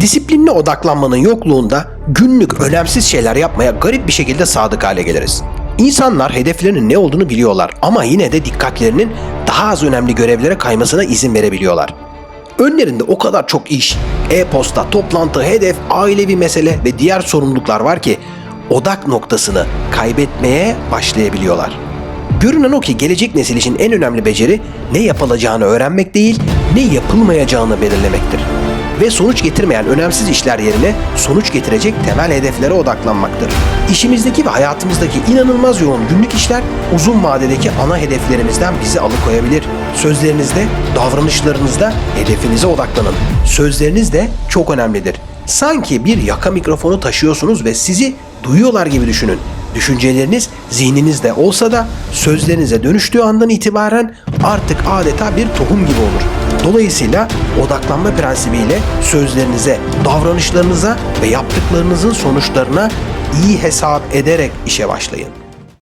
Disiplinli odaklanmanın yokluğunda günlük önemsiz şeyler yapmaya garip bir şekilde sadık hale geliriz. İnsanlar hedeflerinin ne olduğunu biliyorlar ama yine de dikkatlerinin daha az önemli görevlere kaymasına izin verebiliyorlar. Önlerinde o kadar çok iş, e-posta, toplantı, hedef, ailevi mesele ve diğer sorumluluklar var ki odak noktasını kaybetmeye başlayabiliyorlar. Görünen o ki gelecek nesil için en önemli beceri ne yapılacağını öğrenmek değil, ne yapılmayacağını belirlemektir. Ve sonuç getirmeyen önemsiz işler yerine sonuç getirecek temel hedeflere odaklanmaktır. İşimizdeki ve hayatımızdaki inanılmaz yoğun günlük işler uzun vadedeki ana hedeflerimizden bizi alıkoyabilir. Sözlerinizde, davranışlarınızda hedefinize odaklanın. Sözleriniz de çok önemlidir. Sanki bir yaka mikrofonu taşıyorsunuz ve sizi duyuyorlar gibi düşünün. Düşünceleriniz zihninizde olsa da sözlerinize dönüştüğü andan itibaren artık adeta bir tohum gibi olur. Dolayısıyla odaklanma prensibiyle sözlerinize, davranışlarınıza ve yaptıklarınızın sonuçlarına iyi hesap ederek işe başlayın.